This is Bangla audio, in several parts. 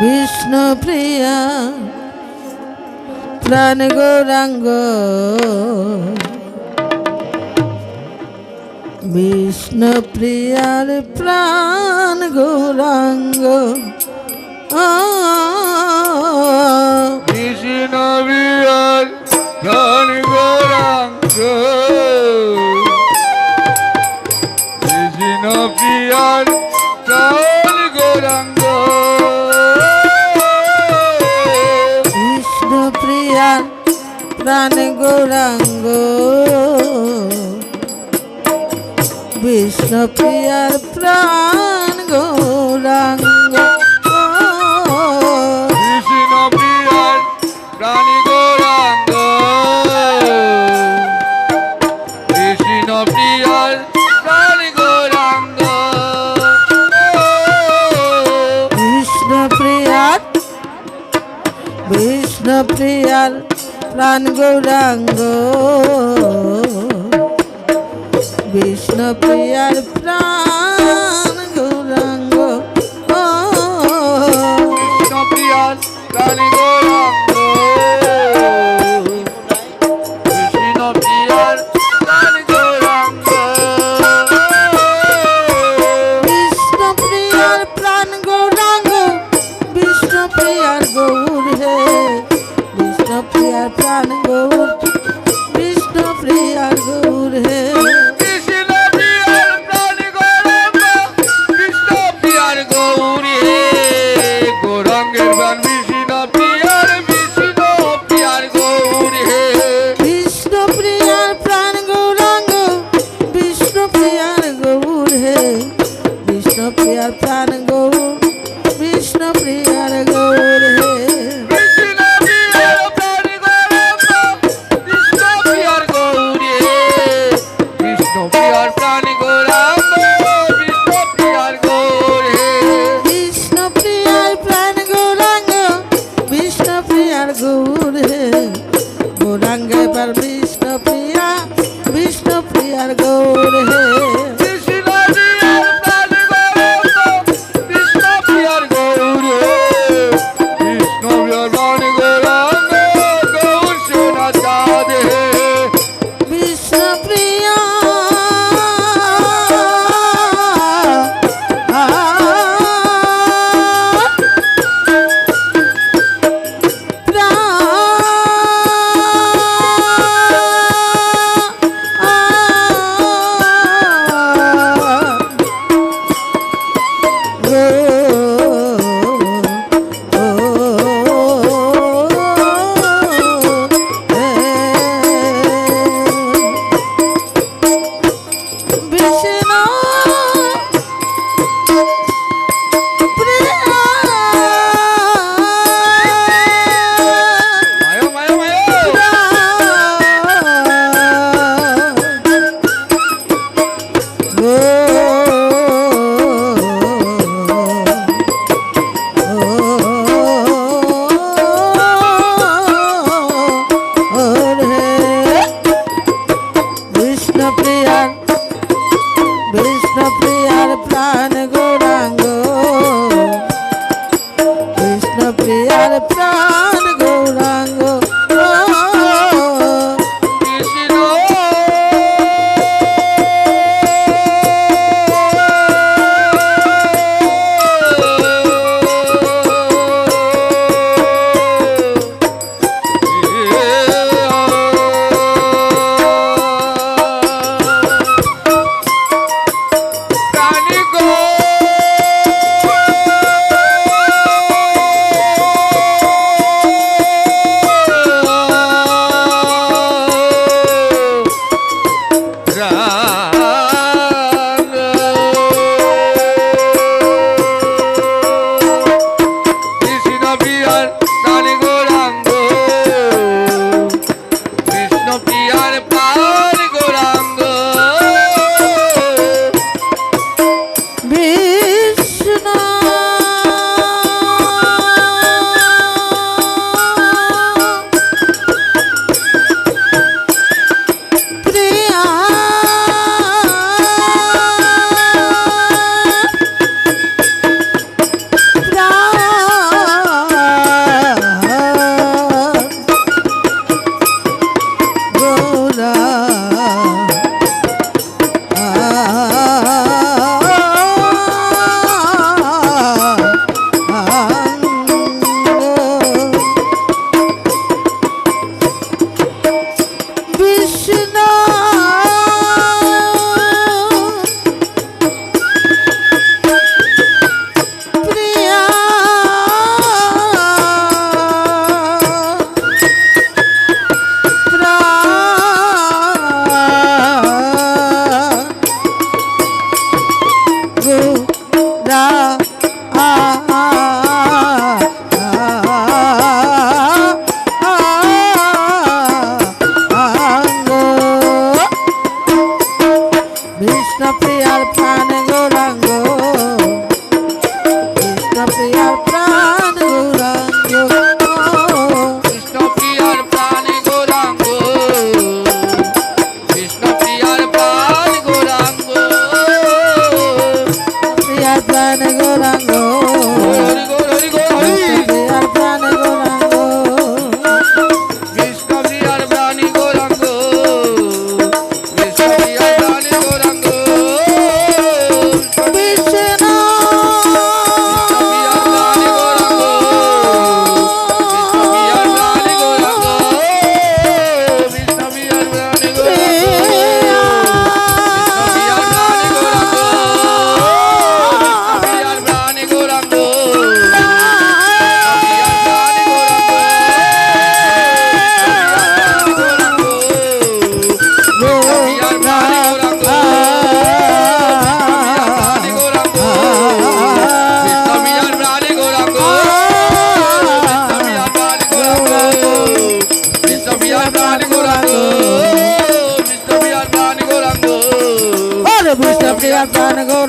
বিষ্ণু প্রিয়া প্রাণ গৌরাঙ্গ। বিষ্ণু প্রিয়ার প্রাণ গৌরাঙ্গ। আ গৌরাঙ্গ বিষ্ণুপ্রিয়ার প্রাণ গৌরাঙ্গ বিষ্ণুপ্রিয়ার প্রাণ গৌরাঙ্গ বিষ্ণুপ্রিয়ার প্রাণ গৌরাঙ্গ বিষ্ণুপ্রিয়ার প্রাণ গৌরাঙ্গ। বিষ্ণু প্রিয়ার প্রাণ। প্রিয় Please.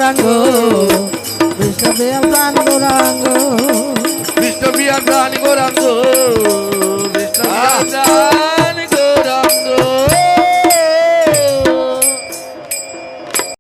গৌরাঙ্গ বিষ্ণবিয়া প্রাণ গৌরাঙ্গ বিষ্ণবিয়া প্রাণ গৌরাঙ্গ বিষ্ণবিয়া